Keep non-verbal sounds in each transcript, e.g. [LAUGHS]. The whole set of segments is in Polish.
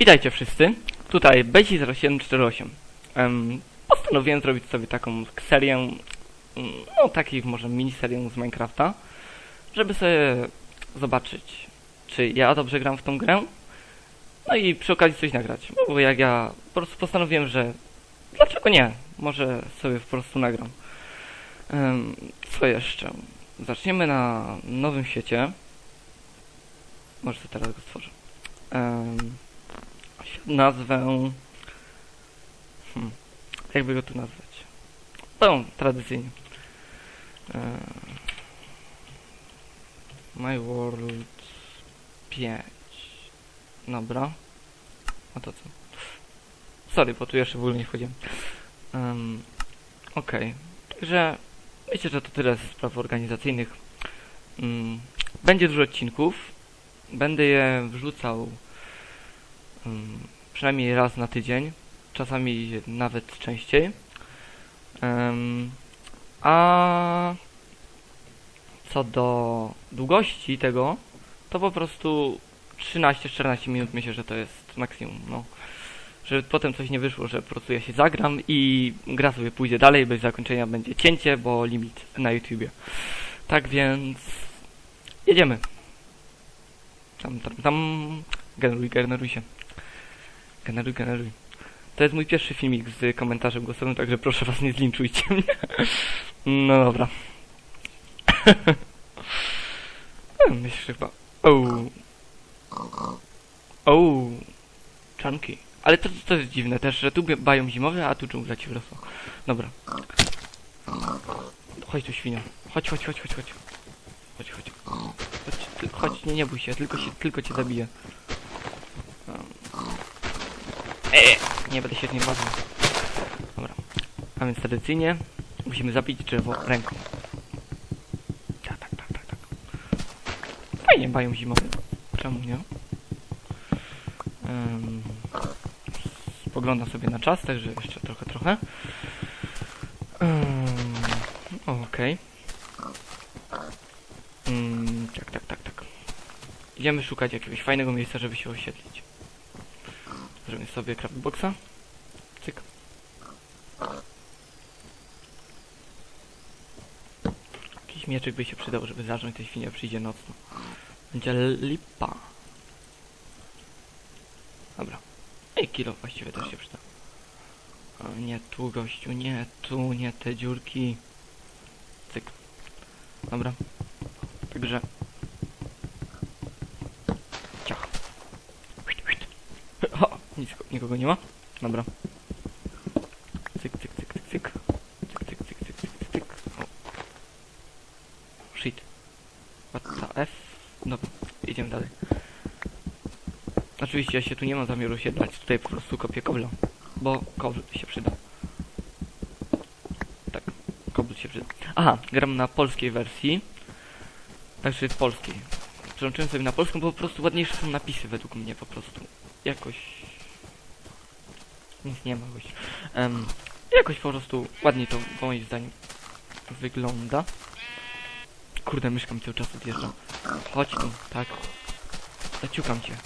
Witajcie wszyscy, tutaj Bezi0748. Um, postanowiłem zrobić sobie taką serię, mm, no takich może miniserię z Minecrafta, żeby sobie zobaczyć, czy ja dobrze gram w tą grę, no i przy okazji coś nagrać. Bo jak ja po prostu postanowiłem, że dlaczego nie, może sobie po prostu nagram. Um, co jeszcze? Zaczniemy na nowym świecie. Może sobie teraz go stworzę. Um, nazwę. Hmm, jakby go tu nazwać? No, tradycyjnie. Eee, My World 5. Dobra. A to co? Sorry, bo tu jeszcze w ogóle nie wchodziłem. Um, Okej. Także wiecie, że to tyle z spraw organizacyjnych. Mm, będzie dużo odcinków. Będę je wrzucał przynajmniej raz na tydzień, czasami nawet częściej. A co do długości tego, to po prostu 13-14 minut myślę, że to jest maksimum. No. Żeby potem coś nie wyszło, że po prostu ja się zagram i gra sobie pójdzie dalej, bez zakończenia będzie cięcie, bo limit na YouTubie. Tak więc jedziemy. Tam, tam, tam. Generuj, generuj się. Generuj, generuj. To jest mój pierwszy filmik z komentarzem głosowym, także proszę was nie zlinczujcie mnie. [LAUGHS] No dobra. [LAUGHS] Hmm, Myślę, że chyba... Oh. Oh. Czanki. Ale to, to jest dziwne też, że tu bają zimowe, a tu dżungla ci wyrosła. Dobra. Chodź tu świnia. Chodź, chodź, chodź, chodź, chodź. Chodź, chodź. Chodź, ty, chodź, nie, nie bój się, tylko się, tylko cię zabiję. Eee, nie będę się z nim bawił. Dobra. A więc tradycyjnie musimy zabić drzewo ręką. Tak, tak, tak, tak, tak. Fajnie bają zimowe. Czemu nie? Um, spoglądam sobie na czas, także jeszcze trochę, trochę. Um, Okej. Mm, tak, tak, tak, tak. Idziemy szukać jakiegoś fajnego miejsca, żeby się osiedlić. Zrobimy sobie craftboxa. Cyk. Jakiś mieczyk by się przydał, żeby zarząć tej świnie przyjdzie nocno. Będzie lipa. Dobra. Ej, kilo właściwie też się przyda. O, nie tu, gościu, nie tu, nie te dziurki. Cyk. Dobra. Także... O, nic, nikogo nie ma? Dobra. Cyk, cyk, cyk, cyk, cyk. Cyk, cyk, cyk, cyk, cyk, cyk. O. Shit. What the F? Dobra, idziemy dalej. Oczywiście ja się tu nie mam zamiaru siedlać, tutaj po prostu kopię kobla. Bo kobl się przyda. Tak, kobl się przyda. Aha, gram na polskiej wersji. Także w polskiej. Przełączyłem sobie na polską, bo po prostu ładniejsze są napisy według mnie po prostu. Jakoś... Nic nie ma gość. Um, jakoś po prostu ładniej to moim zdaniem wygląda. Kurde, myszka mi cały czas odjeżdża. Chodź tu, tak. Zaciukam cię.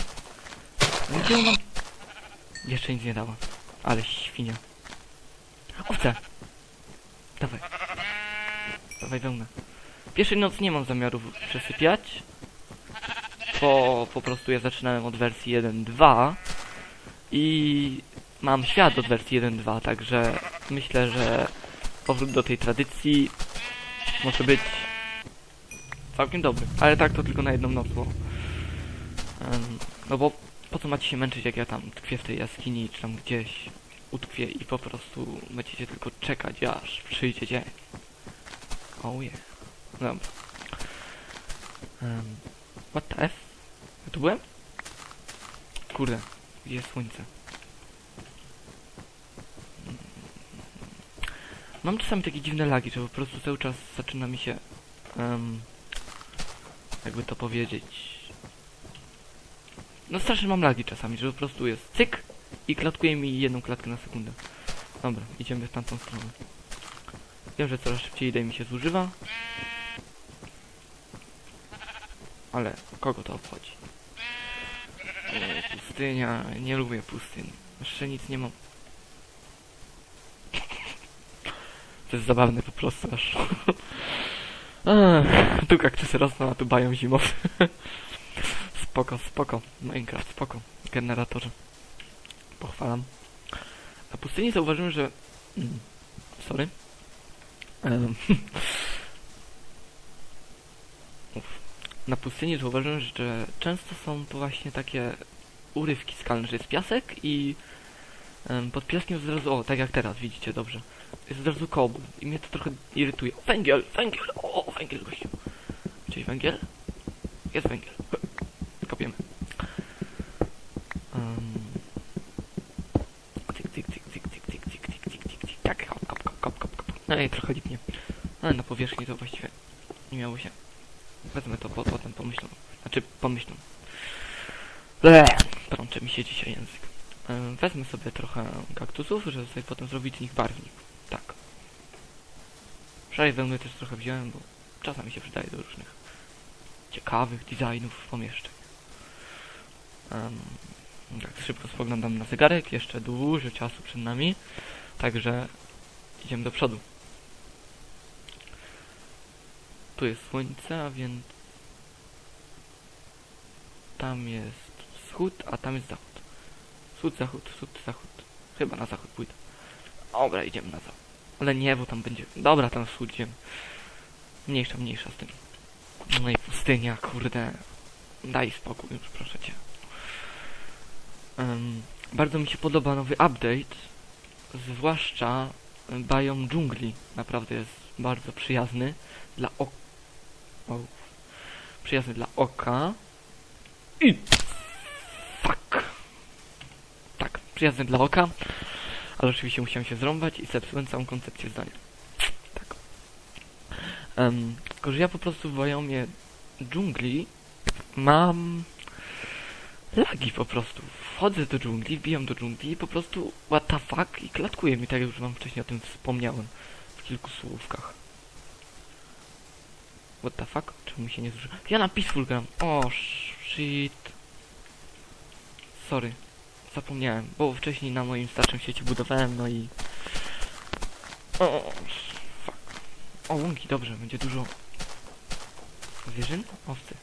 No gdzie mam... Jeszcze nic nie dała. Ale świnia. Owce! Dawaj. Dawaj wełnę. Pierwszej nocy nie mam zamiaru przesypiać. Bo po prostu ja zaczynałem od wersji 1.2 i mam świat od wersji 1.2, także myślę, że powrót do tej tradycji może być całkiem dobry. Ale tak to tylko na jedną noc, bo... em, no bo po co macie się męczyć, jak ja tam tkwię w tej jaskini, czy tam gdzieś utkwię i po prostu będziecie tylko czekać, aż przyjdzie dzień. Oh yeah. Dobra. Um, what the F? Ja tu byłem? Kurde, gdzie jest słońce? Mam czasami takie dziwne lagi, że po prostu cały czas zaczyna mi się... em, jakby to powiedzieć... No strasznie mam lagi czasami, że po prostu jest cyk i klatkuje mi jedną klatkę na sekundę. Dobra, idziemy w tamtą stronę. Wiem, że coraz szybciej idej mi się zużywa. Ale kogo to obchodzi? E, pustynia, nie lubię pustyń. Jeszcze nic nie mam. To jest zabawne po prostu aż. [LAUGHS] Ech, tu kaktusy rosną, a tu bają zimowe. [LAUGHS] spoko, spoko. Minecraft, spoko. Generatorze. Pochwalam. Na pustyni zauważyłem, że... Mm, Sorry. [LAUGHS] Na pustyni zauważyłem, że często są to właśnie takie urywki skalne, że jest piasek i pod piaskiem jest o, tak jak teraz, widzicie dobrze, jest od razu i mnie to trochę irytuje. Węgiel, węgiel, o, węgiel, gościu. Gdzieś węgiel? Jest węgiel. Kopiemy. Um, Tyk, tyk, tyk, tyk, tyk, tyk, tyk, tyk, tyk, tyk, tyk, tak, kop, kop, kop, kop, kop, kop. No i trochę lipnie. Ale na powierzchni to właściwie nie miało się. Wezmę to, bo potem pomyślą. Znaczy, pomyślą. Ble, trączy mi się dzisiaj język. Em, Wezmę sobie trochę kaktusów, żeby sobie potem zrobić z nich barwnik. Tak. Szarej wełny też trochę wziąłem, bo czasami się przydaje do różnych ciekawych designów pomieszczeń. Um, tak szybko spoglądam na zegarek, jeszcze dużo czasu przed nami, także idziemy do przodu. Tu jest słońce, a więc tam jest wschód, a tam jest zachód. Wschód, zachód, wschód, zachód. Chyba na zachód pójdę. Dobra, idziemy na zachód. Ale nie, bo tam będzie... Dobra, tam wschód idziemy. Mniejsza, mniejsza z tym. No i pustynia, kurde. Daj spokój już, proszę cię. Em, bardzo mi się podoba nowy update. Zwłaszcza biom dżungli. Naprawdę jest bardzo przyjazny dla oka. O. Przyjazny dla oka. I. Fuck. Tak, przyjazny dla oka. Ale oczywiście musiałem się zrąbać i zepsułem całą koncepcję zdania. Tak. Um, tylko, że ja po prostu w biomie dżungli mam lagi po prostu. Wchodzę do dżungli, wbijam do dżungli i po prostu what the fuck i klatkuje mi, tak jak już wam wcześniej o tym wspomniałem w kilku słówkach. What the fuck? Czemu się nie zużył? Ja na Peaceful gram. O, shit. Sorry. Zapomniałem, bo wcześniej na moim starszym sieci budowałem, no i... O, fuck. O, łąki, dobrze, będzie dużo... Zwierzyn? Owcy.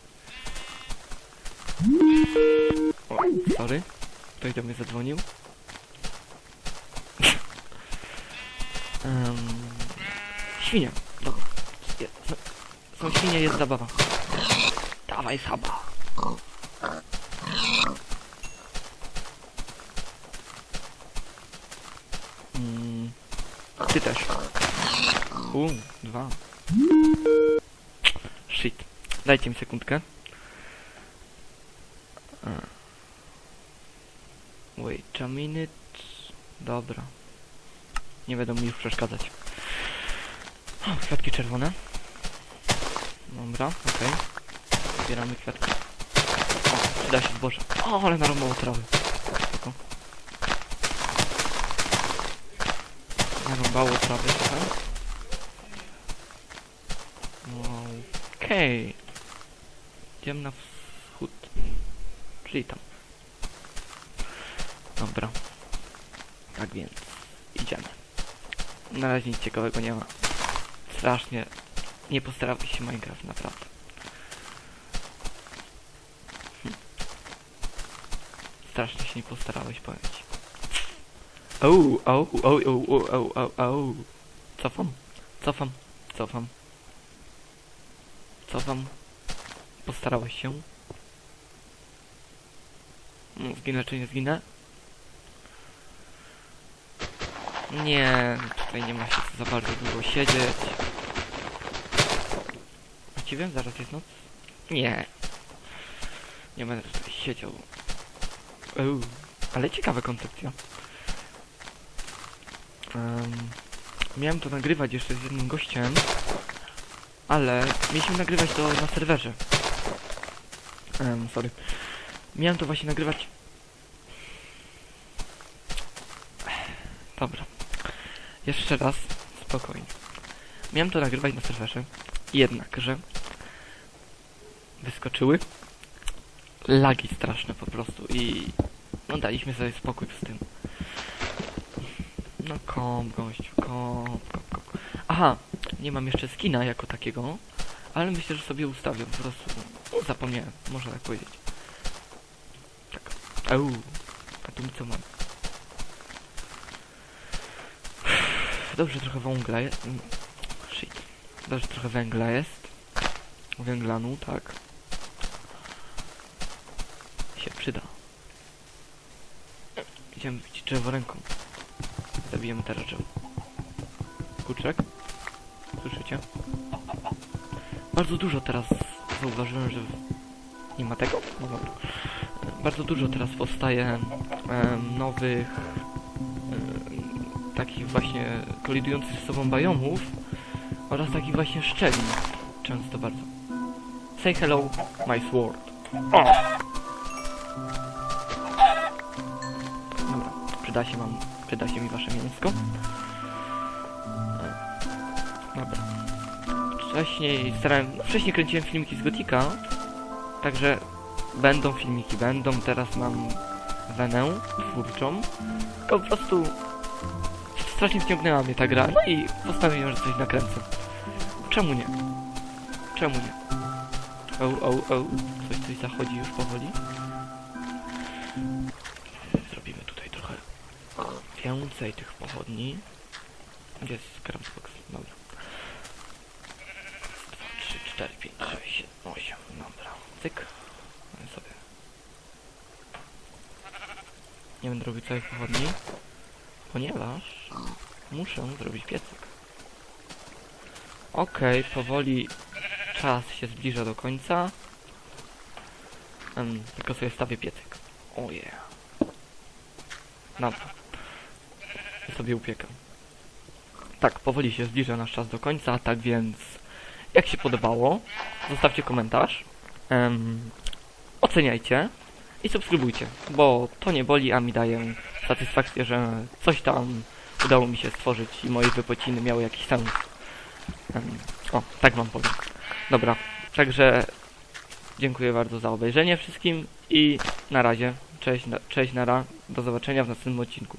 O, sorry. Ktoś do mnie zadzwonił. [LAUGHS] um, świnia. Dobra. Są świnie, jest zabawa. Dawaj, saba. Ty też. U, dwa. Shit. Dajcie mi sekundkę. Wait a minute. Dobra. Nie będą mi już przeszkadzać. O, kwiatki czerwone. Dobra, okej. Zbieramy kwiatki. O, przyda się zboże. O, ale narąbało trawy. Narąbało trawy trochę. Okej. Idziemy na wschód. Czyli tam. Dobra. Tak więc, idziemy. Na razie nic ciekawego nie ma. Strasznie nie postarałeś się Minecraft, naprawdę. Hm. Strasznie się nie postarałeś, powiem. Ouu, ouu, ouu, ouu, ouu, ouu, ouu. Cofam, cofam, cofam. Cofam. Postarałeś się. Mm, Zginę czy nie zginę? Nie, tutaj nie ma się co za bardzo długo siedzieć. Właściwie zaraz jest noc? Nie. Nie będę tutaj siedział. Uuu, ale ciekawa koncepcja. Em, miałem to nagrywać jeszcze z jednym gościem, ale mieliśmy nagrywać to na serwerze. Um, sorry. Miałem to właśnie nagrywać. Dobra. Jeszcze raz, spokojnie. Miałem to nagrywać na serwerze, jednakże wyskoczyły lagi straszne po prostu i No daliśmy sobie spokój z tym. No kom, gościu, kom, kom, kom. Aha, nie mam jeszcze skina jako takiego, ale myślę, że sobie ustawię po prostu. Zapomniałem, można tak powiedzieć. Tak. Au, a tu mi co mam? Dobrze, trochę węgla jest. Shit. Dobrze, trochę węgla jest. Węglanu, tak. Się przyda. Idziemy bić drzewo ręką. Zabijemy drzewo. Kurczak? Słyszycie? Bardzo dużo teraz zauważyłem, że... Nie ma tego? No dobra. E, Bardzo dużo teraz powstaje em, nowych em, takich właśnie kolidujących ze sobą biomów oraz takich właśnie szczelin. Często bardzo. Say hello, my sword. Przyda się wam, przyda się mi wasze mięsko. Dobra. Wcześniej starałem, no wcześniej kręciłem filmiki z Gotika, także będą filmiki, będą, teraz mam wenę twórczą, tylko po prostu strasznie wciągnęła mnie ta gra, no i postanowiłem, że coś nakręcę. Czemu nie? Czemu nie? O, o, o, coś, coś zachodzi już powoli. Więcej tych pochodni. Gdzie jest Crampbox? Dobra. Raz, dwa, trzy, cztery, pięć, sześć, siedem, osiem. Dobra. Cyk. I sobie. Nie będę robił całych pochodni, ponieważ muszę zrobić piecyk. Okej, powoli czas się zbliża do końca. Em, tylko sobie stawię piecyk. Oje. Dobra. I sobie upiekam. Tak, powoli się zbliża nasz czas do końca, tak więc jak się podobało, zostawcie komentarz, em, oceniajcie i subskrybujcie, bo to nie boli, a mi daje satysfakcję, że coś tam udało mi się stworzyć i moje wypociny miały jakiś sens. Em, o, tak wam powiem. Dobra, także dziękuję bardzo za obejrzenie wszystkim i na razie. Cześć, na, cześć, nara. Do zobaczenia w następnym odcinku.